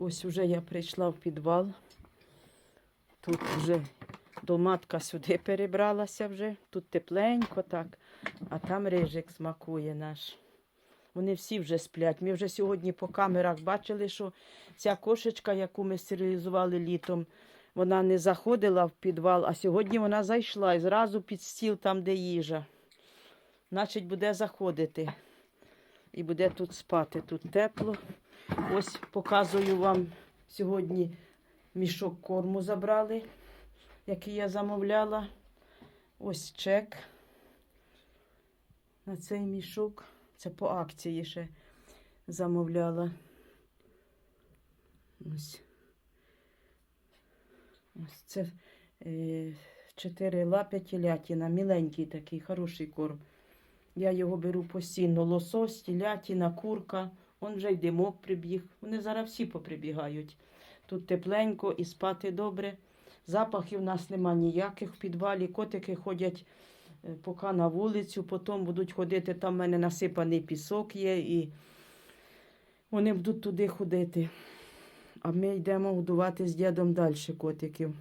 Ось вже я прийшла в підвал. Тут вже доматка сюди перебралася вже. Тут тепленько так, а там рижик смакує наш. Вони всі вже сплять. Ми вже сьогодні по камерах бачили, що ця кошечка, яку ми стерилізували літом, вона не заходила в підвал, а сьогодні вона зайшла і зразу під стіл, там, де їжа. Значить, буде заходити. І буде тут спати. Тут тепло. Ось показую вам сьогодні мішок корму забрали, який я замовляла. Ось чек на цей мішок. Це по акції ще замовляла. Ось. Ось це е, 4 лапи телятина, міленький такий, хороший корм. Я його беру постійно. Лосось, телятина, курка. Он вже й димок прибіг. Вони зараз всі поприбігають. Тут тепленько і спати добре. Запахів у нас нема ніяких в підвалі. Котики ходять е, поки на вулицю, потім будуть ходити, там в мене насипаний пісок є, і вони будуть туди ходити. А ми йдемо годувати з дідом далі котиків.